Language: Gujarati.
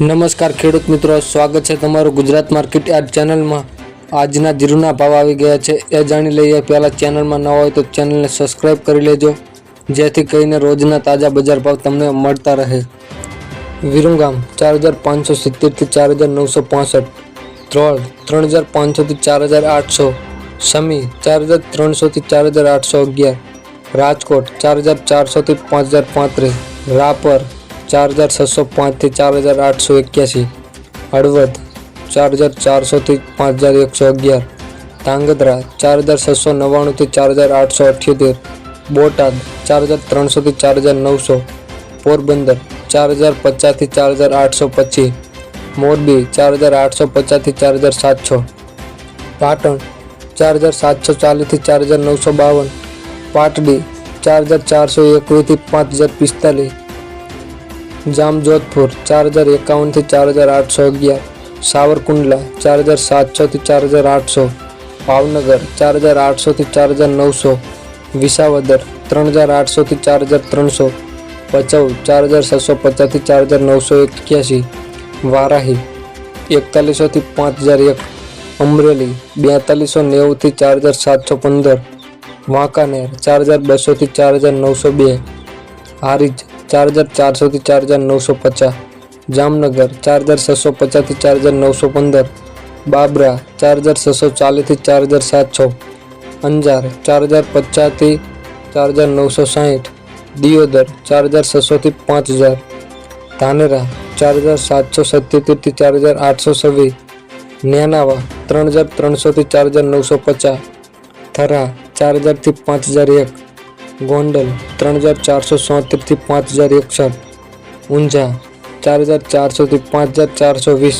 નમસ્કાર ખેડૂત મિત્રો, સ્વાગત છે તમારું ગુજરાત માર્કેટ યાર્ડ ચેનલમાં. આજના જીરુના ભાવ આવી ગયા છે. એ જાણી લઈએ, પહેલાં ચેનલમાં ન હોય તો ચેનલને સબસ્ક્રાઈબ કરી લેજો, જેથી કરીને રોજના તાજા બજાર ભાવ તમને મળતા રહે. વિરમગામ, ચાર હજાર પાંચસો સિત્તેરથી ચાર હજાર નવસો પાસઠ. ત્રોળ ત્રણ હજાર પાંચસોથી ચાર હજાર આઠસો. સમી, ચાર હજાર ત્રણસોથી ચાર હજાર આઠસો અગિયાર. રાજકોટ, ચાર હજાર ચારસોથી પાંચ હજાર પાંત્રીસ. રાપર ચાર હજાર છસો પાંચથી ચાર હજાર આઠસો એક્યાસી હળવદ ચાર હજાર ચારસોથી પાંચ હજાર એકસો અગિયાર ધાંગધ્રા ચાર હજાર છસો નવ્વાણુંથી ચાર હજાર આઠસો અઠ્યોતેર બોટાદ ચાર હજાર ત્રણસોથી ચાર હજાર નવસો પોરબંદર ચાર હજાર પચાસથી ચાર હજાર આઠસો પચીસ મોરબી ચાર હજાર આઠસો પચાસથી ચાર હજાર સાતસો પાટણ ચાર હજાર સાતસો ચાલીસથી ચાર હજાર નવસો બાવન પાટડી ચાર હજાર ચારસો એકવીસથી પાંચ હજાર પિસ્તાલીસ જામજોધપુર ચાર હજાર એકાવનથી ચાર હજાર આઠસો અગિયાર સાવરકુંડલા ચાર હજાર સાતસોથી ચાર હજાર આઠસો ભાવનગર ચાર હજાર આઠસોથી ચાર હજાર નવસો વિસાવદર ત્રણ હજાર આઠસોથી ચાર હજાર ત્રણસો ભચાઉ ચાર હજાર છસો પચાસથી ચાર હજાર નવસો એક્યાસી વારાહી એકતાલીસોથી પાંચ હજાર એક અમરેલી બેતાલીસો નેવુંથી ચાર હજાર સાતસો પંદર વાંકાનેર ચાર હજાર બસોથી ચાર હજાર નવસો બે હારીજ ચાર હજાર ચારસોથી ચાર હજાર નવસો પચાસ. જામનગર ચાર હજાર છસો પચાસથી ચાર હજાર નવસો પંદર. બાબરા ચાર હજાર છસો ચાલીસથી ચાર હજાર સાતસો. અંજાર ચાર હજાર પચાસથી ચાર હજાર નવસો સાહીઠ. દિયોદર ચાર હજાર છસોથી પાંચ હજાર. ધાનેરા ચાર હજાર સાતસો સત્યોતેરથી ચાર હજાર આઠસો છવ્વીસ. નેનાવા ત્રણ હજાર ત્રણસોથી ચાર હજાર નવસો પચાસ. થરા ચાર હજારથી પાંચ હજાર એક. ગોંડલ, ત્રણ હજાર ચારસો સોતેરથી પાંચ હજાર એકસઠ. ઊંઝા, ચાર હજાર ચારસોથી પાંચ હજાર ચારસો વીસ.